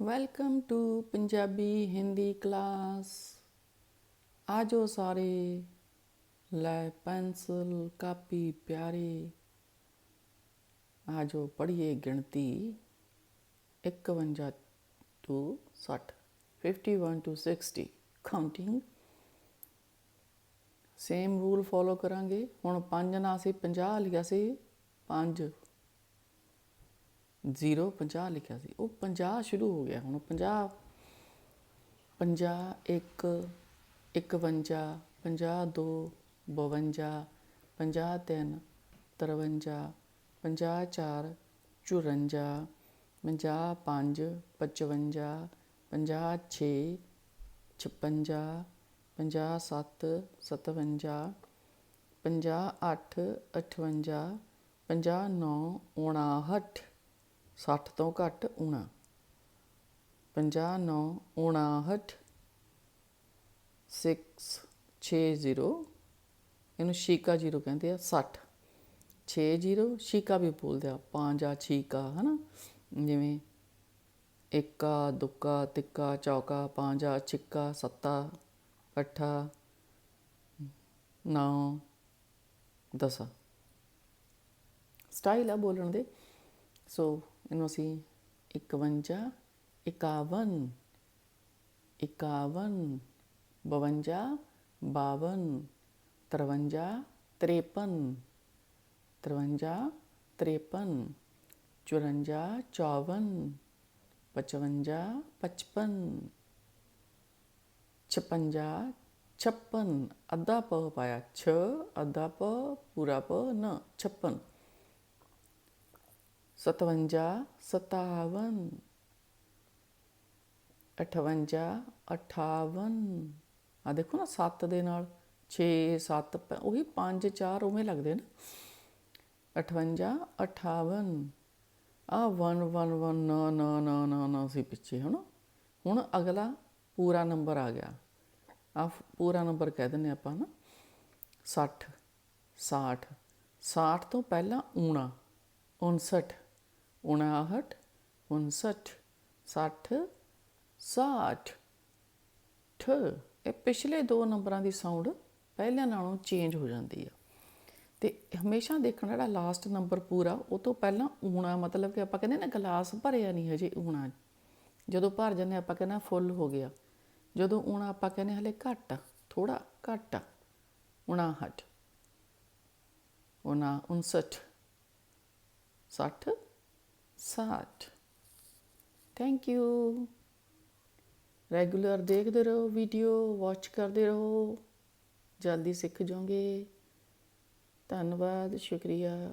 Welcome to Punjabi Hindi class ਆਜੋ ਸਾਰੇ ਲੈ ਪੈਨਸਲ ਕਾਪੀ ਪਿਆਰੇ ਆਜੋ ਪੜ੍ਹੀਏ ਗਿਣਤੀ 51 to 60 51 to 60 counting same rule follow ਕਰਾਂਗੇ ਹੁਣ 5 ਨਾਲ ਅਸੀਂ 50 ਲਿਆ ਸੀ 5 0 50 ਲਿਖਿਆ ਸੀ। ਉਹ 50 ਸ਼ੁਰੂ ਹੋ ਗਿਆ। ਹੁਣ 50 50 1 51 52 52 53 53 54 54 55 55 56 56 57 57 58 58 59 59 60 ਤੋਂ ਘੱਟ ਉਣਾ। 59 59 6 60 ਇਹਨੂੰ ਸ਼ੀਕਾ ਜ਼ੀਰੋ ਕਹਿੰਦੇ ਆ 60 6 ਜ਼ੀਰੋ, ਸ਼ੀਕਾ ਵੀ ਬੋਲਦੇ ਆ ਪੰਜਾ ਛੀਕਾ, ਹਨਾ? ਜਿਵੇਂ ਇੱਕਾ, ਦੁੱਕਾ, ਤਿੱਕਾ, ਚੌਕਾ, ਪੰਜਾ, ਛਿੱਕਾ, ਸੱਤਾ, ਅੱਠਾ, ਨੌ, ਦਸ। ਸਟਾਈਲ ਆ ਬੋਲਣ ਦੇ। ਸੋ ਇਹਨੂੰ ਅਸੀਂ 51 51 51 52 52 53 53 53 53 54 54 55 55 56 56 ਅੱਧਾ ਪ ਪਾਇਆ 6 ਅੱਧਾ ਪ, ਪੂਰਾ ਪ, ਨਾ 56 57 57 58 58 ਆ ਦੇਖੋ ਨਾ 7 ਦੇ ਨਾਲ 6 7 ਉਹੀ 5 4 ਉਵੇਂ ਲੱਗਦੇ ਨਾ। 58 58 ਆ 1 1 1 ਨਾ ਨਾ ਨਾ ਨਾ ਨਾ, ਸੀ ਪਿੱਛੇ, ਹਨਾ? ਹੁਣ ਅਗਲਾ ਪੂਰਾ ਨੰਬਰ ਆ ਗਿਆ। ਆ ਪੂਰਾ ਨੰਬਰ ਕਹਿ ਦਿੰਨੇ ਆਪਾਂ ਨਾ। 60 60 60 ਤੋਂ ਪਹਿਲਾਂ ਊਣਾ 59 59 59 60 60 ਠ। ਇਹ ਪਿਛਲੇ ਦੋ ਨੰਬਰਾਂ ਦੀ ਸਾਊਂਡ ਪਹਿਲਿਆਂ ਨਾਲੋਂ ਚੇਂਜ ਹੋ ਜਾਂਦੀ ਆ। ਤੇ ਹਮੇਸ਼ਾ ਦੇਖਣਾ ਜਿਹੜਾ ਲਾਸਟ ਨੰਬਰ ਪੂਰਾ, ਉਹ ਤੋਂ ਪਹਿਲਾਂ ਊਣਾ ਮਤਲਬ ਕਿ ਆਪਾਂ ਕਹਿੰਦੇ ਨਾ ਗਲਾਸ ਭਰਿਆ ਨਹੀਂ ਹਜੇ ਊਣਾ। ਜਦੋਂ ਭਰ ਜਾਂਦੇ ਆਪਾਂ ਕਹਿੰਦੇ ਫੁੱਲ ਹੋ ਗਿਆ। ਜਦੋਂ ਊਣਾ ਆਪਾਂ ਕਹਿੰਦੇ ਹਲੇ ਘੱਟ ਥੋੜਾ ਘੱਟ। ਆ। ਉਣਾਹਠ ਊਣਾ 59 60 60 ਥੈਂਕ ਯੂ ਰੈਗੂਲਰ ਦੇਖਦੇ ਰਹੋ ਵੀਡੀਓ ਵਾਚ ਕਰਦੇ ਰਹੋ। ਜਲਦੀ ਸਿੱਖ ਜਾਓਗੇ। ਧੰਨਵਾਦ, ਸ਼ੁਕਰੀਆ।